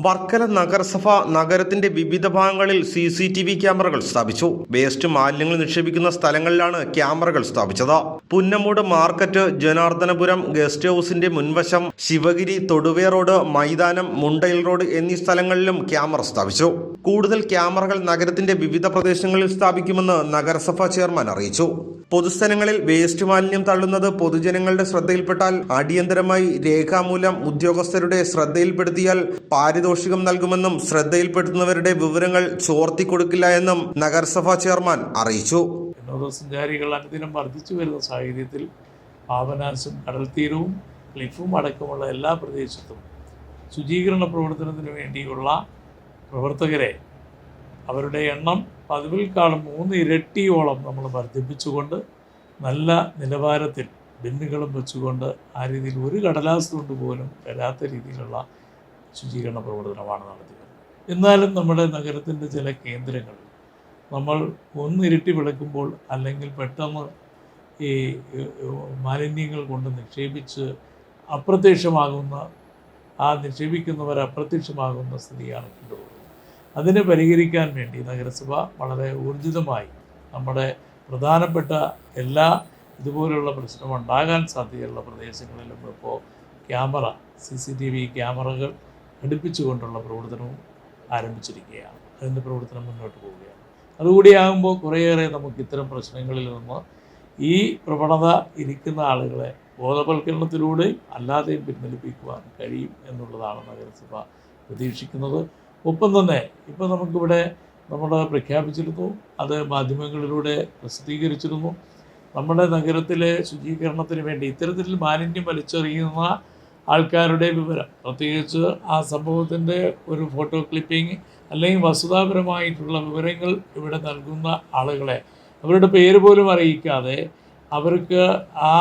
വർക്കല നഗരസഭ നഗരത്തിന്റെ വിവിധ ഭാഗങ്ങളിൽ സി സി ടി വി ക്യാമറകൾ സ്ഥാപിച്ചു. വേസ്റ്റ് മാലിന്യങ്ങൾ നിക്ഷേപിക്കുന്ന സ്ഥലങ്ങളിലാണ് ക്യാമറകൾ സ്ഥാപിച്ചത്. പുന്നമൂട് മാർക്കറ്റ് ജനാർദ്ദനപുരം ഗസ്റ്റ് ഹൌസിന്റെ മുൻവശം ശിവഗിരി തൊടുവേ റോഡ് മൈതാനം മുണ്ടയിൽ റോഡ് എന്നീ സ്ഥലങ്ങളിലും ക്യാമറ സ്ഥാപിച്ചു. കൂടുതൽ ക്യാമറകൾ നഗരത്തിന്റെ വിവിധ പ്രദേശങ്ങളിൽ സ്ഥാപിക്കുമെന്ന് നഗരസഭ ചെയർമാൻ അറിയിച്ചു. പൊതുസ്ഥലങ്ങളിൽ വേസ്റ്റ് മാലിന്യം തള്ളുന്നത് പൊതുജനങ്ങളുടെ ശ്രദ്ധയിൽപ്പെട്ടാൽ അടിയന്തരമായി രേഖാമൂലം ഉദ്യോഗസ്ഥരുടെ ശ്രദ്ധയിൽപ്പെടുത്തിയാൽ പാരിതോഷികം നൽകുമെന്നും ശ്രദ്ധയിൽപ്പെടുത്തുന്നവരുടെ വിവരങ്ങൾ ചോർത്തി കൊടുക്കില്ല എന്നും നഗരസഭാ ചെയർമാൻ അറിയിച്ചു. വിനോദസഞ്ചാരികൾ അനുദിനം വർദ്ധിച്ചു വരുന്ന സാഹചര്യത്തിൽ പാപനാശം കടൽത്തീരവും ക്ലിഫും അടക്കമുള്ള എല്ലാ പ്രദേശത്തും ശുചീകരണ പ്രവർത്തനത്തിന് വേണ്ടിയുള്ള പ്രവർത്തകരെ അവരുടെ എണ്ണം പതിവിൽക്കാലം മൂന്ന് ഇരട്ടിയോളം നമ്മൾ വർദ്ധിപ്പിച്ചുകൊണ്ട് നല്ല നിലവാരത്തിൽ ബിന്നുകളും വെച്ചുകൊണ്ട് ആ രീതിയിൽ ഒരു കടലാസ് കൊണ്ട് പോലും വരാത്ത രീതിയിലുള്ള ശുചീകരണ പ്രവർത്തനമാണ് നടത്തിയത്. എന്നാലും നമ്മുടെ നഗരത്തിന്റെ ചില കേന്ദ്രങ്ങളിൽ നമ്മൾ ഒന്നിരട്ടി വിളക്കുമ്പോൾ അല്ലെങ്കിൽ പെട്ടെന്ന് ഈ മാലിന്യങ്ങൾ കൊണ്ട് നിക്ഷേപിച്ച് അപ്രത്യക്ഷമാകുന്ന ആ നിക്ഷേപിക്കുന്നവർ അപ്രത്യക്ഷമാകുന്ന സ്ഥിതിയാണ് കണ്ടുപോകുന്നത്. അതിനെ പരിഹരിക്കാൻ വേണ്ടി നഗരസഭ വളരെ ഊർജിതമായി നമ്മുടെ പ്രധാനപ്പെട്ട എല്ലാ ഇതുപോലുള്ള പ്രശ്നം ഉണ്ടാകാൻ സാധ്യതയുള്ള പ്രദേശങ്ങളിലും ഇപ്പോൾ camera C C T V ക്യാമറകൾ ഘടിപ്പിച്ചുകൊണ്ടുള്ള പ്രവർത്തനവും ആരംഭിച്ചിരിക്കുകയാണ്. അതിന്റെ പ്രവർത്തനം മുന്നോട്ട് പോവുകയാണ്. അതുകൂടിയാകുമ്പോൾ കുറേയേറെ നമുക്ക് ഇത്തരം പ്രശ്നങ്ങളിൽ നിന്ന് ഈ പ്രവണത ഇരിക്കുന്ന ആളുകളെ ബോധവൽക്കരണത്തിലൂടെയും അല്ലാതെയും പിൻവലിപ്പിക്കുവാൻ കഴിയും എന്നുള്ളതാണ് നഗരസഭ പ്രതീക്ഷിക്കുന്നത്. ഒപ്പം തന്നെ ഇപ്പോൾ നമുക്കിവിടെ നമ്മൾ പ്രഖ്യാപിച്ചിരുന്നു അത് മാധ്യമങ്ങളിലൂടെ പ്രസിദ്ധീകരിച്ചിരുന്നു. നമ്മുടെ നഗരത്തിലെ ശുചീകരണത്തിന് വേണ്ടി ഇത്തരത്തിൽ മാലിന്യം വലിച്ചെറിയുന്ന ആൾക്കാരുടെ വിവരം പ്രത്യേകിച്ച് ആ സംഭവത്തിന്റെ ഒരു ഫോട്ടോ ക്ലിപ്പിംഗ് അല്ലെങ്കിൽ വസ്തുതാപരമായിട്ടുള്ള വിവരങ്ങൾ ഇവിടെ നൽകുന്ന ആളുകളെ അവരുടെ പേര് പോലും അറിയിക്കാതെ അവർക്ക് ആ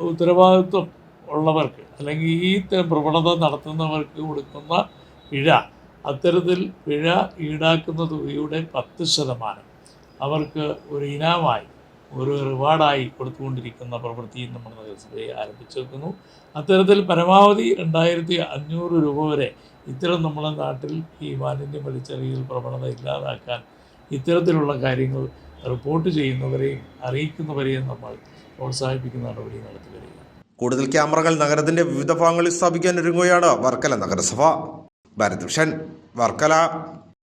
ഉത്തരവാദിത്വം ഉള്ളവർക്ക് അല്ലെങ്കിൽ ഈ പ്രവണത നടത്തുന്നവർക്ക് കൊടുക്കുന്ന പിഴ അത്തരത്തിൽ പിഴ ഈടാക്കുന്ന തുകയുടെ പത്ത് ശതമാനം. അവർക്ക് ഒരു ഇനാമായി ഒരു റിവാർഡായി കൊടുത്തുകൊണ്ടിരിക്കുന്ന പ്രവൃത്തിയും നമ്മൾ നഗരസഭയെ ആരംഭിച്ചിരിക്കുന്നു അത്തരത്തിൽ പരമാവധി രണ്ടായിരത്തി അഞ്ഞൂറ് രൂപ വരെ ഇത്തരം നമ്മുടെ നാട്ടിൽ ഈ മാലിന്യം വലിച്ചെറിയൽ പ്രവണത ഇല്ലാതാക്കാൻ ഇത്തരത്തിലുള്ള കാര്യങ്ങൾ റിപ്പോർട്ട് ചെയ്യുന്നവരെയും അറിയിക്കുന്നവരെയും നമ്മൾ പ്രോത്സാഹിപ്പിക്കുന്ന നടപടി നടത്തി വരിക കൂടുതൽ ക്യാമറകൾ നഗരത്തിന്റെ വിവിധ ഭാഗങ്ങളിൽ സ്ഥാപിക്കാൻ ഒരുങ്ങുകയാണ് വർക്കല നഗരസഭ. ഭാരത് വർക്കല